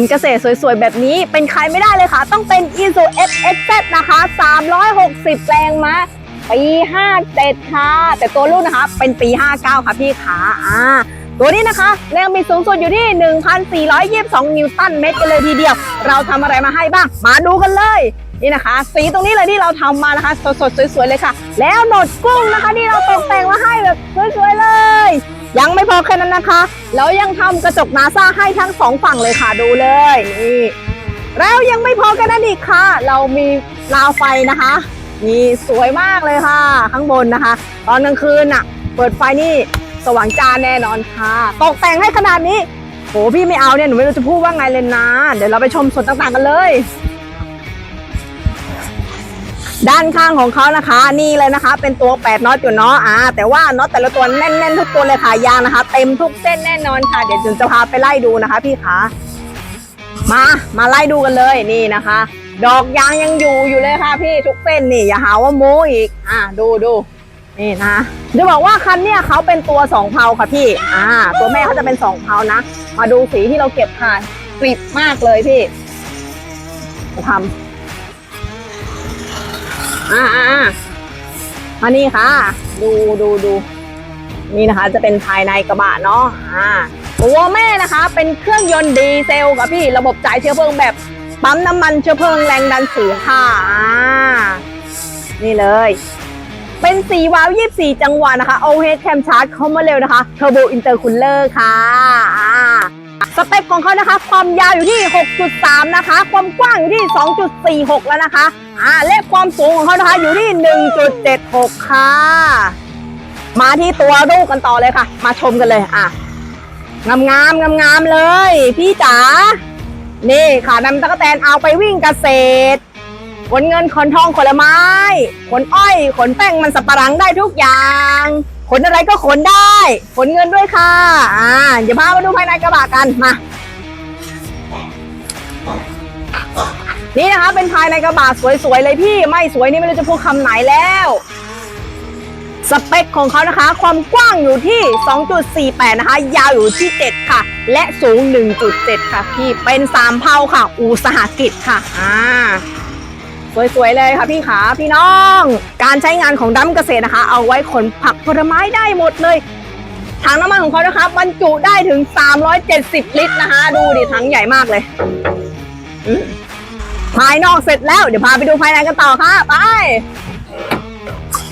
ำเกษตรสวยๆ แบบนี้เป็นใครไม่ได้เลยค่ะ ต้องเป็น i s u F X Z นะคะ 360แรงม้าปี 57 ค่ะ แต่ตัวรุ่นนะคะ เป็นปี 59 ค่ะพี่ขาอ่าตัวนี้นะคะแรงบิดสูงสุดอยู่ที่ 1,422 นิวตันเมตรกันเลยทีเดียว เราทำอะไรมาให้บ้าง มาดูกันเลยนี่นะคะ สีตรงนี้เลยที่เราทำมานะคะ สดๆ สวยๆ เลยค่ะ แล้วหนวดกุ้งนะคะที่เราตกแต่งมาให้แบบสวยๆ เลย ยังไม่พอแค่นั้นนะคะ แล้วยังทำกระจกนาซาให้ทั้งสองฝั่งเลยค่ะดูเลยนี่แล้วยังไม่พอแค่นั้นอีกค่ะ เรามีราวไฟนะคะนี่สวยมากเลยค่ะ ข้างบนนะคะ ตอนกลางคืนน่ะ เปิดไฟนี่สว่างจ้าแน่นอนค่ะ ตกแต่งให้ขนาดนี้โหพี่ไม่เอาเนี่ยหนูไม่รู้จะพูดว่าไงเลยนะ เดี๋ยวเราไปชมส่วนต่างๆกันเลย ด้านข้างของเขานะคะ นี่เลยนะคะ เป็นตัว8น็อตอยู่เนาะอ่าแต่ว่าน็อตแต่ละตัวแน่นๆทุกตัวเลยค่ะยางนะคะ เต็มทุกเส้นแน่นอนค่ะ เดี๋ยวจุนจะพาไปไล่ดูนะคะ พี่ขามามาไล่ดูกันเลยนี่นะคะ ดอกยางยังอยู่อยู่เลยค่ะ พี่ทุกเส้นนี่อย่าหาว่าโม้อีก อ่าดูดูนี่นะจะบอกว่าคันเนี่ยเขาเป็นตัวสองเพาค่ะพี่ อ่า ตัวแม่เขาจะเป็นสองเพานะ มาดูสีที่เราเก็บค่ะกริบมากเลยพี่ทำ อ่าอ่าอ่านี่ค่ะ ดูดูดู นี่นะคะจะเป็นภายในกระบะเนาะอ่าตัวแม่นะคะ เป็นเครื่องยนต์ดีเซลค่ะพี่ระบบจ่ายเชื้อเพลิงแบบปั๊มน้ำมันเชื้อเพลิงแรงดันสูงค่ะอ่านี่เลย เป็นสีวาล์ว24 จังหวะนะคะ overhead cam charge เข้ามาเร็วนะคะ turbo intercooler ค่ะอ่า สเต็ปของเขานะคะ ความยาวอยู่ที่ 6.3 นะคะ ความกว้างอยู่ที่ 2.46 แล้วนะคะอ่าและความสูงของเขานะคะอยู่ที่ 1.76 ค่ะ มาที่ตัวลูกกันต่อเลยค่ะ มาชมกันเลยอะงามงามงามงามเลย พี่จ๋านี่ค่ะนำตะกแตนเอาไปวิ่งเกษตรขนเงินขนทองขนละไม้ขนอ้อยขนแป้งมันสับปะหลังได้ทุกอย่าง ขนอะไรก็ขนได้ ขนเงินด้วยค่ะ อ่า เดี๋ยวพามาดูภายในกระบะกัน มา นี่นะคะ เป็นภายในกระบะสวยๆเลยพี่ ไม่สวยนี่ไม่รู้จะพูดคำไหนแล้ว สเปคของเขานะคะ ความกว้างอยู่ที่ 2.48 นะคะ ยาวอยู่ที่ 7 ค่ะ และสูง 1.7 ค่ะ พี่ เป็นสามเพาค่ะ อุตสาหกิจค่ะ อ่า สวยๆเลยค่ะพี่ขาพี่น้อง การใช้งานของดั้มเกษตรนะคะ เอาไว้ขนผักผลไม้ได้หมดเลยถังน้ำมันของเขานะคะบรรจุได้ถึง 370 ลิตรนะคะ ดูดิถังใหญ่มากเลยภายนอกเสร็จแล้วเดี๋ยวพาไปดูภายในกันต่อค่ะไป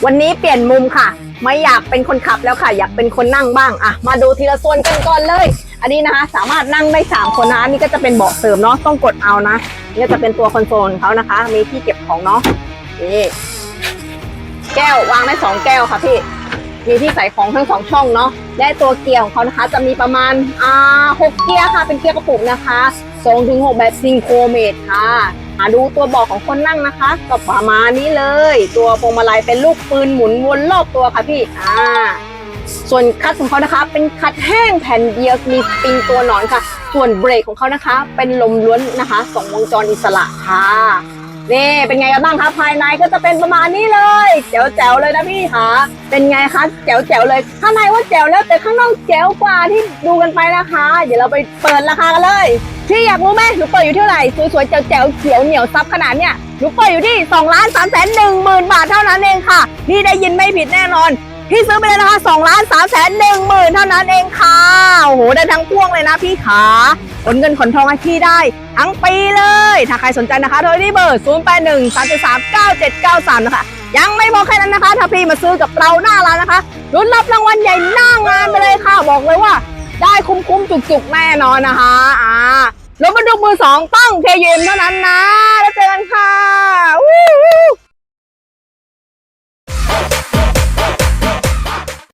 วันนี้เปลี่ยนมุมค่ะ ไม่อยากเป็นคนขับแล้วค่ะ อยากเป็นคนนั่งบ้างอะมาดูทีละส่วนกันก่อนเลย อันนี้นะคะ สามารถนั่งได้3คนนะอันนี่ก็จะเป็นเบาะเสริมเนาะต้องกดเอานะ นี่จะเป็นตัวคอนโซลเขานะคะ มีที่เก็บของเนาะนี่แก้ววางได้สองแก้วค่ะพี่ มีที่ใส่ของทั้งสองช่องเนาะและตัวเกียร์ของเขานะคะ จะมีประมาณอ่าหกเกียร์ค่ะ เป็นเกียร์กระปุกนะคะสองถึงหกแบบซิงโครเมดค่ะมาดูตัวเบอกของคนนั่งนะคะก็ประมาณนี้เลย ตัวพวงมาลัยเป็นลูกปืนหมุนวนรอบตัวค่ะพี่อ่า ส่วนคัดของเขานะคะ เป็นคัดแห้งแผ่นเดียวมีปิงตัวหนอนค่ะ ส่วนเบรกของเขานะคะ เป็นลมล้วนนะคะสองวงจรอิสระค่ะนี่เป็นไงกันบ้างคะภายในก็จะเป็นประมาณนี้เลยแจ๋วแจ๋วๆเลยนะพี่คะเป็นไงคะแจ๋วแจ๋วๆเลยข้างในว่าแจ๋วแล้วแต่ข้างนอกแจ๋วกว่าที่ดูกันไปนะคะ เดี๋ยวเราไปเปิดราคากันเลยพี่อยากรู้ไหมหนูเปิดอยู่เท่าไหร่สวยๆแจ๋วแจ๋วๆเขียวเหนียวซับขนาดเนี้ยหนูเปิดอยู่ที่2ล้าน3แสนหนึ่งหมื่นบาทเท่านั้นเองค่ะนี่ได้ยินไม่ผิดแน่นอน พี่ซื้อไปเลยนะคะ2ล้าน3แสนหนึ่งหมื่นเท่านั้นเองค่ะโอ้โหได้ทั้งพ่วงเลยนะพี่ขาขนเงินขนทองให้พี่ได้ทั้งปีเลย ถ้าใครสนใจนะคะโทรที่เบอร์ 0 8 1 3 3 9 7 9 3 นะคะ ยังไม่พอแค่นั้นนะคะ ถ้าพี่มาซื้อกับเราหน้าร้านนะคะรุ่นรับรางวัลใหญ่หน้างานไปเลยค่ะ บอกเลยว่า ได้คุ้มๆ จุกๆ แน่นอนนะคะอ่ารถบรรทุกมือสองต้องเคยมเท่านั้นนะ แล้วเจอกันค่ะว